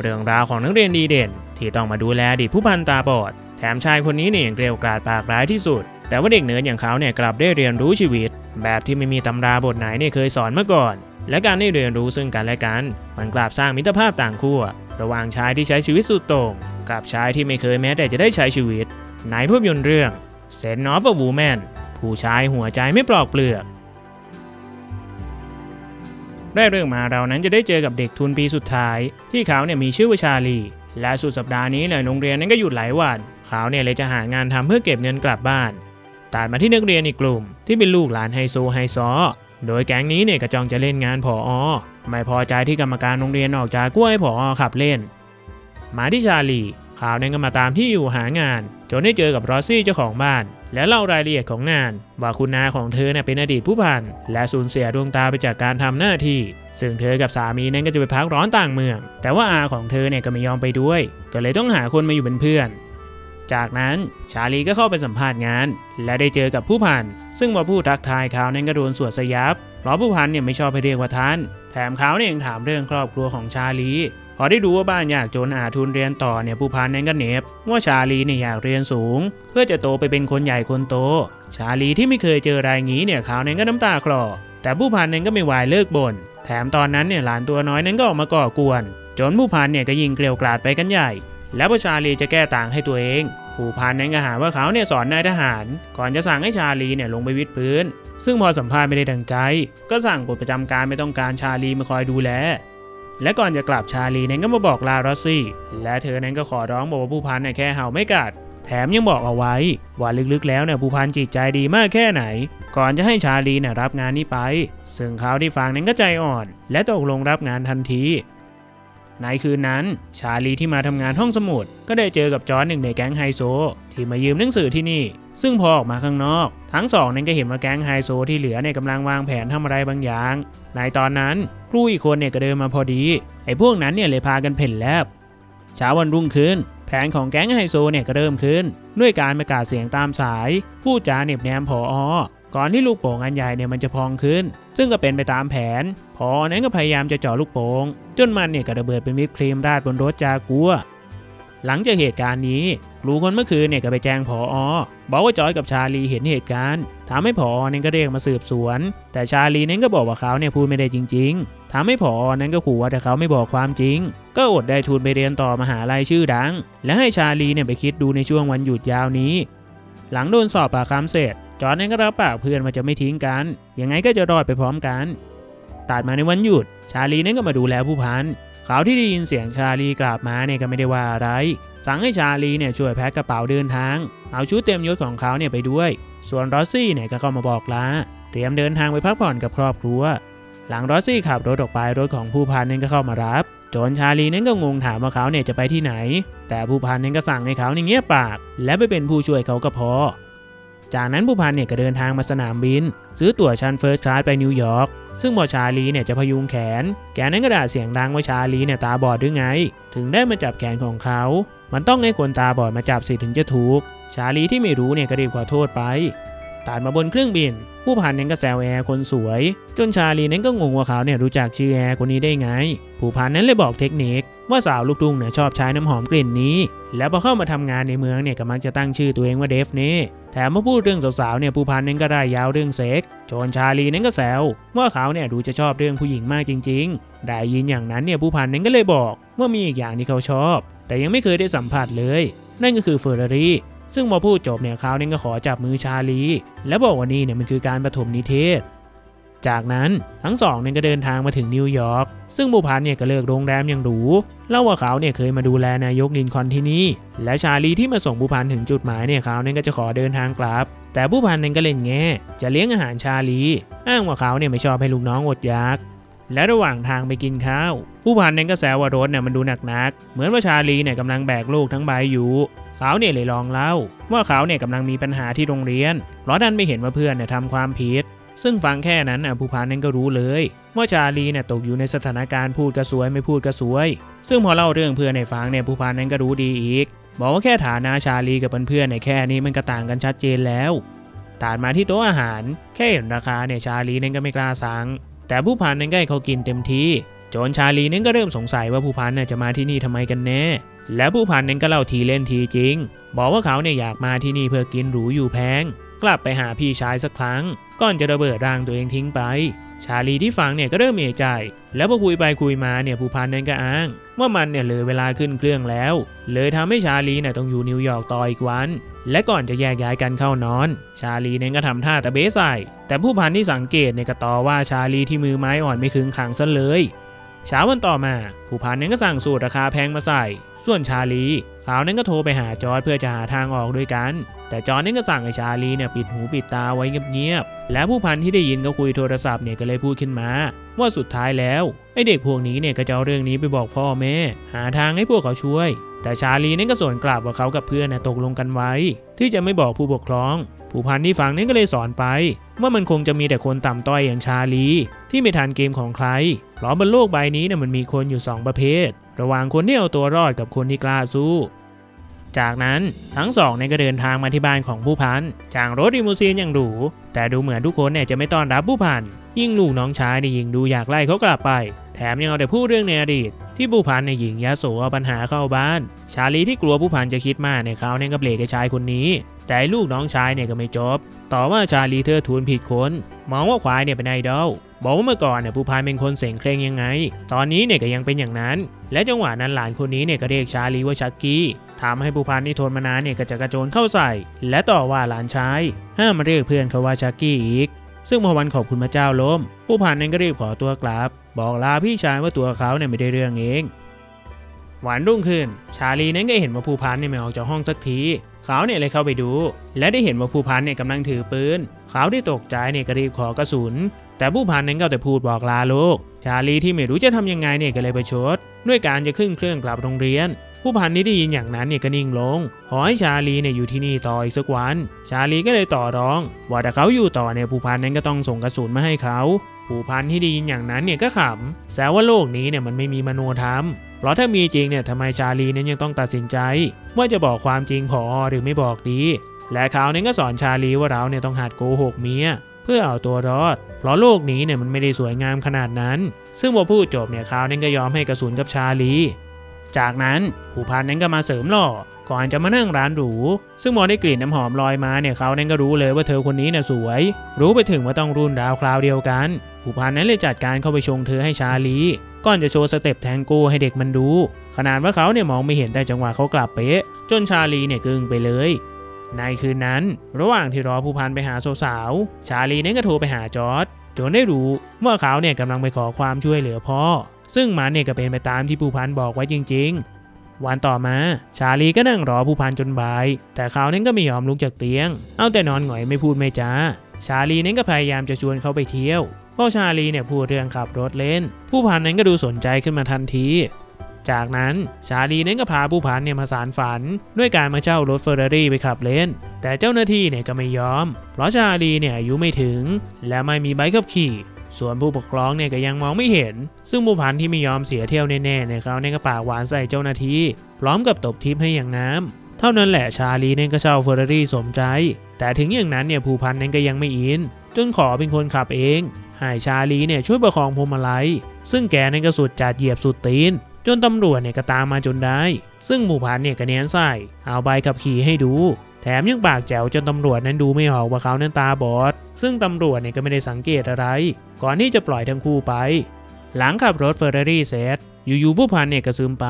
เรื่องราวของนักเรียนดีเด่น ที่ต้องมาดูแลดีตผู้พันตาบอด แถมชายคนนี้เนี่ยยังเกลียวกราดปากร้ายที่สุด แต่ว่าเด็กเนิร์ดอย่างเขาเนี่ยกลับได้เรียนรู้ชีวิต แบบที่ไม่มีตำราบทไหนเนี่ยเคยสอนมาก่อน และการได้เรียนรู้ซึ่งกันและกัน มันกลับสร้างมิตรภาพต่างขั้วระหว่างชายที่ใช้ชีวิตสุดโต่งกับชายที่ไม่เคยแม้แต่จะได้ใช้ชีวิตในภาพยนตร์เรื่อง Sense of a Woman ผู้ชายหัวใจไม่ปลอกเปลือก ได้เรื่องมาเรานั้นจะได้เจอกับเด็กทุนปีสุดท้าย ที่เขาเนี่ยมีชื่อว่าชาลี และสุดสัปดาห์นี้เนี่ยโรงเรียนนั้นก็หยุดหลายวัน เขาเนี่ยเลยจะหางานทำเพื่อเก็บเงินกลับบ้านตัดมาที่นักเรียนอีกกลุ่ม ที่เป็นลูกหลานไฮโซไฮซอโดยแก๊งนี้เนี่ยกระจองจะเล่นงานผออไม่พอใจที่กรรมการโรงเรียนออกจากกล้วยผออขับเล่น มาที่ชาลี ข่าวเนั้นก็มาตามที่อยู่หางาน จนได้เจอกับรอซี่เจ้าของบ้าน และเล่ารายละเอียดของงาน ว่าคุณนาของเธอเนี่ยเป็นอดีตผู้พันและสูญเสียดวงตาไปจากการทำหน้าที่ ซึ่งเธอกับสามีนั้นก็จะไปพักร้อนต่างเมือง แต่ว่าอาของเธอเนี่ยก็ไม่ยอมไปด้วย ก็เลยต้องหาคนมาอยู่เป็นเพื่อนจากนั้นชาลีก็เข้าไปสัมภาษณ์งาน และได้เจอกับผู้พัน ซึ่งพอพูดทักทายเขานั้นก็โดนสวดสยับเพราะผู้พันเนี่ยไม่ชอบให้เรียกว่าท่าน แถมเขาเนี่ยยังถามเรื่องครอบครัวของชาลี พอได้รู้ว่าบ้านอยากจนอาทุนเรียนต่อเนี่ยผู้พันนั้นก็เหน็บว่าชาลีเนี่ยอยากเรียนสูง เพื่อจะโตไปเป็นคนใหญ่คนโต ชาลีที่ไม่เคยเจอรายงี้เนี่ยขานั้นก็น้ำตาคลอแต่ผู้พันนั้นก็ไม่วายเลิกบ่นแถมตอนนั้นเนี่ยหลานตัวน้อยนั้นก็ออกมาก่อกวน จนผู้พันเนี่ยก็ยิงเกลียวกราดไปกันใหญ่ แล้วพอชาลีจะแก้ต่างให้ตัวเองผู้พันนั้นก็หาว่าเขาเนี่ยสอนนายทหาร ก่อนจะสั่งให้ชาลีเนี่ยลงไปวิดพื้น ซึ่งพอสัมภาษณ์ไม่ได้ดังใจ ก็สั่งปลดประจำการไม่ต้องการชาลีมาคอยดูแล และก่อนจะกลับชาลีนั้นก็มาบอกลารอสซี่ และเธอนั้นก็ขอร้องบอกว่าผู้พันเนี่ยแค่เห่าไม่กัด แถมยังบอกเอาไว้ ว่าลึกๆแล้วเนี่ยผู้พันจิตใจดีมากแค่ไหน ก่อนจะให้ชาลีเนี่ยรับงานนี้ไป ซึ่งเขาที่ฟังนั้นก็ใจอ่อน และตกลงรับงานทันทีในคืนนั้น ชาลีที่มาทำงานห้องสมุด ก็ได้เจอกับจอร์นหนึ่งในแก๊งไฮโซ ที่มายืมหนังสือที่นี่ ซึ่งพอออกมาข้างนอก ทั้งสองนั้นก็เห็นว่าแก๊งไฮโซที่เหลือเนี่ยกำลังวางแผนทำอะไรบางอย่างในตอนนั้นครูอีกคนเนี่ยก็เดินมาพอดีไอ้พวกนั้นเนี่ยเลยพากันเพ่นแลบเช้าวันรุ่งขึ้น แผนของแก๊งไฮโซเนี่ยก็เริ่มขึ้น ด้วยการประกาศเสียงตามสายพูดจาเน็บแนมพออก่อนที่ลูกโป่งอันใหญ่เนี่ยมันจะพองขึ้น ซึ่งก็เป็นไปตามแผน พอนั้นก็พยายามจะเจาะลูกโป่งจนมันเนี่ยกระเบิดเป็นวิปครีมราดบนรถจากัว หลังจากเหตุการณ์นี้ครูคนเมื่อคืนเนี่ยก็ไปแจ้งผออบอกว่าจอยกับชาลีเห็นเหตุการณ์ทำให้ผอนั้นก็เรียกมาสืบสวน แต่ชาลีนั้นก็บอกว่าเขาเนี่ยพูดไม่ได้จริงๆทำให้ผอนั้นก็ขู่ว่าแต่เขาไม่บอกความจริง ก็อดได้ทุนไปเรียนต่อมหาลัยชื่อดัง และให้ชาลีเนี่ยไปคิดดูในช่วงวันหยุดยาวนี้ หลังโดนสอบปากคำเสร็จ จอร์นนั้นก็รับปากเพื่อนว่าจะไม่ทิ้งกันยังไงก็จะรอดไปพร้อมกันตัดมาในวันหยุด ชาลีนั้นก็มาดูแลผู้พัน เขาที่ได้ยินเสียงชาลีกลับมาเนี่ยก็ไม่ได้ว่าอะไร สั่งให้ชาลีเนี่ยช่วยแพ็คกระเป๋าเดินทาง เอาชุดเต็มยศของเขาเนี่ยไปด้วย ส่วนรอสซี่เนี่ยก็เข้ามาบอกลา เตรียมเดินทางไปพักผ่อนกับครอบครัว หลังรอสซี่ขับรถออกไปรถของผู้พันนั้นก็เข้ามารับจนชาลีนั้นก็งงถามว่าเขาเนี่ยจะไปที่ไหน แต่ผู้พันนั้นก็สั่งให้เขาเนี่ยเงียบปาก และไปเป็นผู้ช่วยเขาก็พอ จากนั้นผู้พันเนี่ยก็เดินทางมาสนามบิน ซื้อตั๋วชั้นเฟิร์สคลาสไปนิวยอร์กซึ่งหมอชาลีเนี่ยจะพยุงแขน แกนั้นก็ด่าเสียงดังว่าชาลีเนี่ยตาบอดหรือไง ถึงได้มาจับแขนของเขา มันต้องให้คนตาบอดมาจับสิถึงจะถูก ชาลีที่ไม่รู้เนี่ยก็รีบขอโทษไป ตัดมาบนเครื่องบิน ผู้พันนั้นก็แซวแอร์คนสวย จนชาลีนั้นก็งงว่าเขาเนี่ยรู้จักชื่อแอร์คนนี้ได้ไง ผู้พันนั้นเลยบอกเทคนิคว่าสาวลูกทุ่งเนี่ยชอบใช้น้ำหอมกลิ่นนี้ แล้วพอเข้ามาทำงานในเมืองเนี่ยก็มักจะตั้งชื่อตัวเองว่าเดฟเน่แถมมาพูดเรื่องสาวๆเนี่ยผู้พันนั้นก็ได้ยาวเรื่องเซ็กจนชาลีนั้นก็แซวว่าเขาเนี่ยดูจะชอบเรื่องผู้หญิงมากจริง ๆ ได้ยินอย่างนั้นเนี่ยผู้พันนั้นก็เลยบอกว่ามีอีกอย่างที่เขาชอบ แต่ยังไม่เคยได้สัมผัสเลย นั่นก็คือเฟอร์รารี่ ซึ่งพอพูดจบเนี่ยเขาเนี่ยก็ขอจับมือชาลี และบอกว่านี่เนี่ยมันคือการปฐมนิเทศ จากนั้นทั้งสองเนี่ยก็เดินทางมาถึงนิวยอร์กซึ่งบุพันเนี่ยก็เลือกโรงแรมอย่างหรูเล่าว่าเขาเนี่ยเคยมาดูแลนายกลินคอนที่นี่ และชาลีที่มาส่งบุพันถึงจุดหมายเนี่ยเขาเนี่ยก็จะขอเดินทางกลับ แต่บุพันเนี่ยก็เล่นแง่จะเลี้ยงอาหารชาลี อ้างว่าเขาเนี่ยไม่ชอบให้ลูกน้องอดอยาก และระหว่างทางไปกินข้าว ผู้พันเนี่ยก็แซวว่ารถเนี่ยมันดูหนักนักๆเหมือนว่าชาลีเนี่ยกำลังแบกลูกทั้งใบอยู่เขาเนี่ยเลยลองเล่า ว่าเขาเนี่ยกำลังมีปัญหาที่โรงเรียน เพราะดันไม่เห็นว่าเพื่อนเนี่ยทำความผิด ซึ่งฟังแค่นั้นน่ะผู้พันนั้นก็รู้เลย ว่าชาลีเนี่ยตกอยู่ในสถานการณ์พูดก็สวยไม่พูดก็สวย ซึ่งพอเล่าเรื่องเพื่อนในฟังเนี่ยผู้พันนั้นก็รู้ดีอีก บอกว่าแค่ฐานะชาลีกับเพื่อนๆเนี่ยแค่นี้มันก็ต่างกันชัดเจนแล้วตัดมาที่โต๊ะอาหาร แค่เห็นราคาเนี่ยชาลีนั้นก็ไม่กล้าสั่ง แต่ผู้พันนั้นก็ให้เขากินเต็มทีจนชาลีนั้นก็เริ่มสงสัยว่าผู้พันน่ะจะมาที่นี่ทำไมกันแน่ และผู้พันนั้นก็เล่าทีเล่นทีจริง บอกว่าเขาเนี่ยอยากมาที่นี่เพื่อกินหรูอยู่แพง กลับไปหาพี่ชายสักครั้ง ก่อนจะระเบิดร่างตัวเองทิ้งไป ชาลีที่ฟังเนี่ยก็เริ่มเอะใจ แล้วพอคุยไปคุยมาเนี่ยผู้พันนั้นก็อ้าง ว่ามันเนี่ยเลยเวลาขึ้นเครื่องแล้ว เลยทำให้ชาลีเนี่ยต้องอยู่นิวยอร์กต่ออีกวัน และก่อนจะแยกย้ายกันเข้านอน ชาลีเนี่ยก็ทำท่าตะเบสใส่แต่ผู้พันที่สังเกตเนี่ยก็ต่อว่าชาลีที่มือไม้อ่อนไม่คึงขังซะเลยเช้าวันต่อมา ผู้พันนั้นก็สั่งสูตรราคาแพงมาใส่ ส่วนชาลี เขานั้นก็โทรไปหาจอร์ดเพื่อจะหาทางออกด้วยกัน แต่จอร์ดนั้นก็สั่งให้ชาลีเนี่ยปิดหูปิดตาไว้เงียบๆ และผู้พันที่ได้ยินก็คุยโทรศัพท์เนี่ยก็เลยพูดขึ้นมา ว่าสุดท้ายแล้วไอเด็กพวกนี้เนี่ยก็จะเอาเรื่องนี้ไปบอกพ่อแม่ หาทางให้พวกเขาช่วย แต่ชาลีนั้นก็สวนกลับว่าเขากับเพื่อนน่ะตกลงกันไว้ ที่จะไม่บอกผู้ปกครอง ผู้พันที่ฟังนั้นก็เลยสอนไป ว่ามันคงจะมีแต่คนต่ำต้อยอย่างชาลี ที่ไม่ทันเกมของใครเพราะบนโลกใบนี้เนี่ยมันมีคนอยู่ 2 ประเภท ระหว่างคนที่เอาตัวรอดกับคนที่กล้าสู้ จากนั้นทั้งสองเนี่ยก็เดินทางมาที่บ้านของผู้พันจางรถริมูซีนอย่างหรู แต่ดูเหมือนทุกคนเนี่ยจะไม่ต้อนรับผู้พันยิ่งลูกน้องชายเนี่ยยิ่งดูอยากไล่เขากลับไป แถมยังเอาแต่พูดเรื่องในอดีต ที่ผู้พันในยหญิงยาโสเอาปัญหาเข้าบ้าน ชาลีที่กลัวผู้พันจะคิดมากเนี่ยเขาเนี่ยก็เบรกไอ้ชายคนนี้ แต่ลูกน้องชายเนี่ยก็ไม่จบ ต่อว่าชาลีเธอทูลผิดคนมองว่าควายเนี่ยเป็นไอดอล บอกว่าเมื่อก่อนเนี่ยผู้พันเป็นคนเสงเคร่งยังไง ตอนนี้เนี่ยก็ยังเป็นอย่างนั้น และจังหวะนั้นหลานคนนี้เนี่ยก็เรียกชาลีว่าชักกี้ทำให้ผู้พันที่ทนมานานเนี่ยก็จะกระโจนเข้าใส่ และต่อว่าหลานชายห้ามมาเรียกเพื่อนเขาว่าชักกี้อีก ซึ่งพอวันขอบคุณพระเจ้าล้มผู้พันนั้นก็รีบขอตัวกลับ บอกลาพี่ชายว่าตัวเขาเนี่ยไม่ได้เรื่องเองวันรุ่งขึ้น ชาลีนั้นก็เห็นว่าผู้พันเนี่ยไม่ออกจากห้องสักทีเขาเนี่ยเลยเข้าไปดู และได้เห็นว่าผู้พันเนี่ยกำลังถือปืนเขาที่ตกใจเนี่ยก็รีบขอกระสุน แต่ผู้พันนั้นก็แต่พูดบอกลาลูก ชาลีที่ไม่รู้จะทำยังไงเนี่ยก็เลยประชด ด้วยการจะขึ้นเครื่องกลับโรงเรียน ผู้พันที่ได้ยินอย่างนั้นเนี่ยก็นิ่งลง ขอให้ชาลีเนี่ยอยู่ที่นี่ต่ออีกสักวัน ชาลีก็เลยต่อรอง ว่าถ้าเขาอยู่ต่อเนี่ยผู้พันนั้นก็ต้องส่งกระสุนมาให้เขาผู้พันที่ได้ยินอย่างนั้นเนี่ยก็ขำแซวว่าโลกนี้เนี่ยมันไม่มีมโนธรรม เพราะถ้ามีจริงเนี่ยทำไมชาลีนั้นยังต้องตัดสินใจ ว่าจะบอกความจริงพอหรือไม่บอกดี และเขาเนี่ยก็สอนชาลีว่าเราเนี่ยต้องหัดโกหกเมีย พื่อเอาตัวรอด เพราะโลกนี้เนี่ยมันไม่ได้สวยงามขนาดนั้น ซึ่งพอพูดจบเนี่ยเขาเนี่ยก็ยอมให้กระสุนกับชาลี จากนั้นผู้พันนั้นก็มาเสริมหล่อ ก่อนจะมานั่งร้านหรู ซึ่งมองได้กลิ่นน้ำหอมลอยมาเนี่ยเขานั้นก็รู้เลยว่าเธอคนนี้น่ะสวย รู้ไปถึงว่าต้องรุ่นราวคราวเดียวกัน ผู้พันนั้นเลยจัดการเข้าไปชงเธอให้ชาลีก่อนจะโชว์สเต็ปแทงโก้ให้เด็กมันดู ขนาดว่าเขาเนี่ยมองไม่เห็นแต่จังหวะเขากลับเป๊ะ จนชาลีเนี่ยกึ่งไปเลย ในคืนนั้น ระหว่างที่รอผู้พันไปหาสาวๆชาลีนั้นก็โทรไปหาจอร์ดจนได้รู้ว่าเขาเนี่ยกำลังไปขอความช่วยเหลือพ่อ ซึ่งมันเนี่ยก็เป็นไปตามที่ผู้พันบอกไว้จริง ๆ วันต่อมาชาลีก็นั่งรอผู้พันจนบ่าย แต่เขานั้นก็ไม่ยอมลุกจากเตียง เอาแต่นอนหงอยไม่พูดไม่จาชาลีนั้นก็พยายามจะชวนเขาไปเที่ยวเพราะชาลีเนี่ยพูดเรื่องขับรถเล่น ผู้พันนั้นก็ดูสนใจขึ้นมาทันที จากนั้นชาลีนั้นก็พาผู้พันเนี่ยมาสารฝัน ด้วยการมาเช่ารถเฟอร์รารี่ไปขับเล่น แต่เจ้าหน้าที่เนี่ยก็ไม่ยอม เพราะชาลีเนี่ยอายุไม่ถึง และไม่มีใบขับขี่ ส่วนผู้ปกครองเนี่ยก็ยังมองไม่เห็น ซึ่งผู้พันที่ไม่ยอมเสียเที่ยวแน่ๆเนี่ยเขาเนี่ยก็ปากหวานใส่เจ้าหน้าที่ พร้อมกับตบทิปให้อย่างงามเท่านั้นแหละชาลีเนี่ยก็เช่าเฟอร์รารี่สมใจ แต่ถึงอย่างนั้นเนี่ยผู้พันนั้นก็ยังไม่อินจนขอเป็นคนขับเองให้ชาลีเนี่ยช่วยประคองพวงมาลัยซึ่งแกนั่นก็สุดจัดเหยียบสุดตีน จนตำรวจเนี่ยก็ตามมาจนได้ ซึ่งหมู่พันเนี่ยก็เนียนใส่เอาใบขับขี่ให้ดู แถมยังปากแจ๋วจนตำรวจนั้นดูไม่ออกว่าเขานั้นตาบอด ซึ่งตำรวจเนี่ยก็ไม่ได้สังเกตอะไร ก่อนที่จะปล่อยทั้งคู่ไป หลังขับรถเฟอร์รารี่เสร็จ อยู่ๆผู้พันเนี่ยก็ซึมไป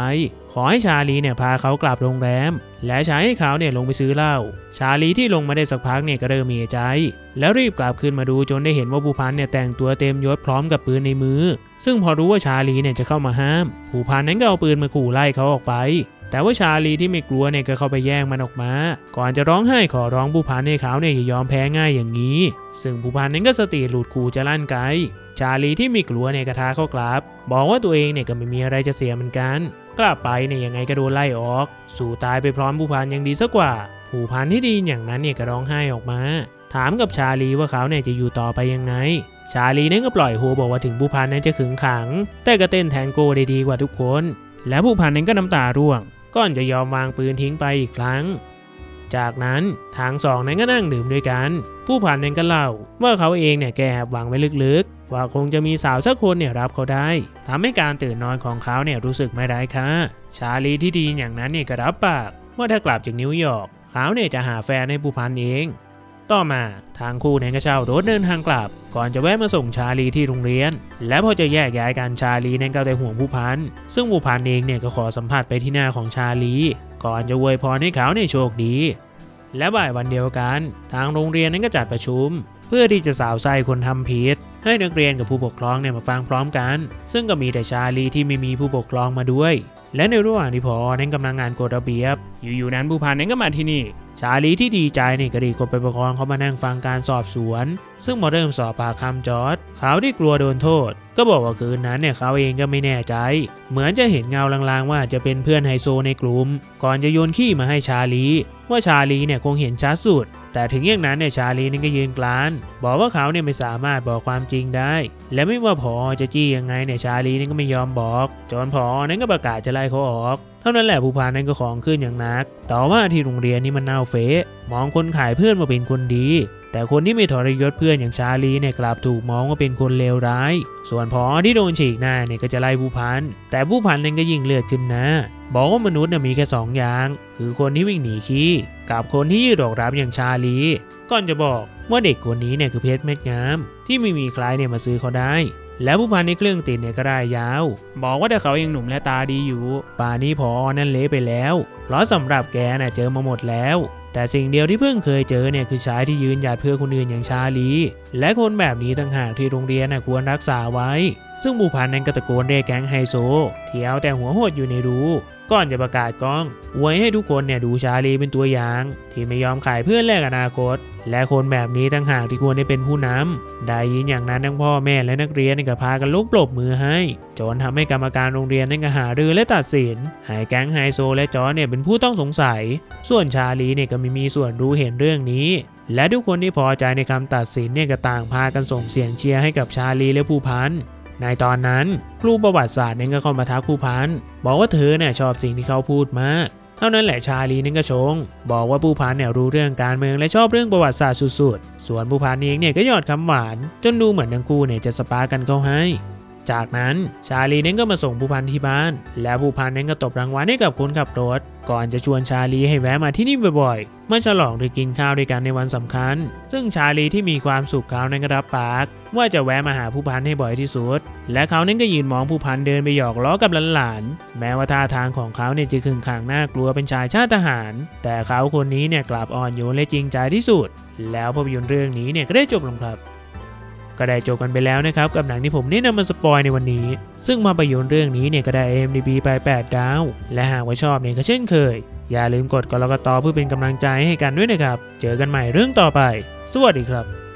ขอให้ชาลีเนี่ยพาเขากลับโรงแรม และใช้ให้เขาเนี่ยลงไปซื้อเหล้า ชาลีที่ลงมาได้สักพักเนี่ยก็เริ่มมีใจ แล้วรีบกลับขึ้นมาดูจนได้เห็นว่าผู้พันเนี่ยแต่งตัวเต็มยศพร้อมกับปืนในมือ ซึ่งพอรู้ว่าชาลีเนี่ยจะเข้ามาห้าม ผู้พันนั้นก็เอาปืนมาขู่ไล่เขาออกไป แต่ว่าชาลีที่ไม่กลัวเนี่ยก็เข้าไปแย่งมันออกมา ก่อนจะร้องไห้ขอร้องผู้พันให้เขาเนี่ยอย่ายอมแพ้ง่ายอย่างนี้ ซึ่งผู้พันนั้นก็สติหลุดขู่จะลั่นไก ชาลีที่ม่กลัวเนี่ยกระทาเข้ากลับ บอกว่าตัวเองเนี่ยก็ไม่มีอะไรจะเสียเหมือนกัน กลับไปเนี่ยยังไงก็โดนไล่ออก สู่ตายไปพร้อมผู้พันยังดีสักว่า ผู้พันที่ดีอย่างนั้นเนี่ยก็ร้องไห้ออกมา ถามกับชาลีว่าเขาเนี่ยจะอยู่ต่อไปยังไง ชาลีนั้นก็ปล่อยหัวบอกว่าถึงผู้พันนั้นจะขึงขัง แต่ก็เต้นแทงโก้ได้ดีกว่าทุกคน และผู้พันนั้นก็น้ำตาร่วงก่อนจะยอมวางปืนทิ้งไปอีกครั้ง จากนั้นทางสองนั้นก็นั่งดื่มด้วยกัน ผู้พันนั้นก็เล่าว่าเขาเองเนี่ยแกแอบหวังไว้ลึกๆ ว่าคงจะมีสาวสักคนเนี่ยรับเขาได้ทำให้การตื่นนอนของเขาเนี่ยรู้สึกไม่ได้ค่ะ ชาลีที่ดีอย่างนั้นเนี่ยก็รับปากว่าถ้ากลับจากนิวยอร์กเขาเนี่ยจะหาแฟนให้ผู้พันเอง ต่อมาทางคู่เนี่ยก็เช่ารถเดินทางกลับ ก่อนจะแวะมาส่งชาลีที่โรงเรียน และพอจะแยกย้ายกันชาลีเนี่ยก็ได้ห่วงผู้พันซึ่งผู้พันเองเนี่ยก็ขอสัมผัสไปที่หน้าของชาลี ก่อนจะอวยพรให้เขาเนี่ยโชคดี และบ่ายวันเดียวกัน ทางโรงเรียนนั้นก็จัดประชุม เพื่อที่จะสาวไส้คนทำผิด ให้นักเรียนกับผู้ปกครองเนี่ยมาฟังพร้อมกัน ซึ่งก็มีแต่ชาลีที่ไม่มีผู้ปกครองมาด้วย และในระหว่างที่พอนั้นกำลังงานกฎระเบียบ อยู่ๆนั้นผู้พันนั้นก็มาที่นี่ ชาลีที่ดีใจเนี่ยก็รีกดไปประคองเขามานั่งฟังการสอบสวน ซึ่งพอเริ่มสอบปากคำจอร์ดเขาที่กลัวโดนโทษ ก็บอกว่าคืนนั้นเนี่ยเขาเองก็ไม่แน่ใจ เหมือนจะเห็นเงาลางๆ ว่าจะเป็นเพื่อนไฮโซในกลุ่ม ก่อนจะโยนขี้มาให้ชาลีว่าชาลีเนี่ยคงเห็นชัดสุด แต่ถึงอย่างนั้นเนี่ยชาลีนี่ก็ยืนกลาน บอกว่าเขาเนี่ยไม่สามารถบอกความจริงได้ และไม่ว่าพอจะจี้ยังไงเนี่ยชาลีนี่ก็ไม่ยอมบอก จนพอนั้นก็ประกาศจะไล่เขาออก เท่านั้นแหละผู้พานนั้นก็ของขึ้นอย่างนัก ต่อว่าที่โรงเรียนนี่มันเน่าเฟะมองคนขายเพื่อนมาเป็นคนดี แต่คนที่ไม่ทรยศเพื่อนอย่างชาลีเนี่ยกลับถูกมองว่าเป็นคนเลวร้าย ส่วนพอที่โดนฉีกหน้าเนี่ยก็จะไล่ผู้พัน แต่ผู้พันนั้นก็ยิ่งเลือดขึ้นนะ บอกว่ามนุษย์น่ะมีแค่สองอย่าง คือคนที่วิ่งหนีขี้กับคนที่ยืดอกรับอย่างชาลีก่อนจะบอกว่าเด็กคนนี้เนี่ยคือเพชรเม็ดงาม ที่ไม่มีใครเนี่ยมาซื้อเขาได้ แล้วผู้พันในเครื่องติดเนี่ยก็ได้ยาว บอกว่าแต่เขายังหนุ่มและตาดีอยู่ ป่านนี้พอนั่นเละไปแล้ว เพราะสำหรับแกน่ะเจอมาหมดแล้ว แต่สิ่งเดียวที่เพิ่งเคยเจอเนี่ยคือชายที่ยืนหยัดเพื่อคนอื่นอย่างชาลี และคนแบบนี้ต่างหากที่โรงเรียนน่ะควรรักษาไว้ ซึ่งผู้พันนั้นก็ตะโกนเรียกแก๊งไฮโซที่เอาแต่หัวโหดอยู่ในรู ก่อนจะประกาศกล้องอวยให้ทุกคนเนี่ยดูชาลีเป็นตัวอย่าง ที่ไม่ยอมขายเพื่อนแลกอนาคต และคนแบบนี้ต่างหากที่ควรได้เป็นผู้นำได้ยินอย่างนั้นทั้งพ่อแม่และนักเรียนก็พากันลุกปรบมือให้จนทำให้กรรมการโรงเรียนนั้นก็หารือและตัดสินให้แก๊งไฮโซและจอร์จเนี่ยเป็นผู้ต้องสงสัย ส่วนชาลีเนี่ยก็ไม่มีส่วนรู้เห็นเรื่องนี้ และทุกคนที่พอใจในคำตัดสินเนี่ยก็ต่างพากันส่งเสียงเชียร์ให้กับชาลีและผู้พัน ในตอนนั้นครูประวัติศาสตร์เนี่ก็เข้ามาทักผู้พันบอกว่าเธอเนี่ยชอบสิ่งที่เขาพูดมากเท่านั้นแหละชาลีนั่นก็ชง บอกว่าผู้พันเนี่ยรู้เรื่องการเมืองและชอบเรื่องประวัติศาสตร์สุดๆ ส่วนผู้พันเองเนี่ยก็หยอดคำหวาน จนดูเหมือนทั้งคู่เนี่ยจะสปากันเข้าให้ จากนั้นชาลีนั้นก็มาส่งผู้พันที่บ้าน แล้วผู้พันนั้นก็ตบรางวัลให้กับคนขับรถ ก่อนจะชวนชาลีให้แวะมาที่นี่บ่อยๆ มาฉลองหรือกินข้าวด้วยกันในวันสำคัญ ซึ่งชาลีที่มีความสุขเขานั้นก็รับปาก ว่าจะแวะมาหาผู้พันให้บ่อยที่สุด และเขานั้นก็ยืนมองผู้พันเดินไปหยอกล้อกับหลานๆ แม้ว่าท่าทางของเขาเนี่ยจะขึงขังน่ากลัวเป็นชายชาติทหาร แต่เขาคนนี้เนี่ยกลับอ่อนโยนและจริงใจที่สุด แล้วภาพยนตร์เรื่องนี้เนี่ยก็ได้จบลงครับ ก็ได้จบกันไปแล้วนะครับกับหนังที่ผมแนะนำมาสปอยในวันนี้ ซึ่งมาพยนตร์เรื่องนี้เนี่ยก็ได้ AMDB ไป 8 ดาว และหากว่าชอบเนี่ยก็เช่นเคย อย่าลืมกดกดแล้วก็ต่อเพื่อเป็นกำลังใจให้กันด้วยนะครับ เจอกันใหม่เรื่องต่อไป สวัสดีครับ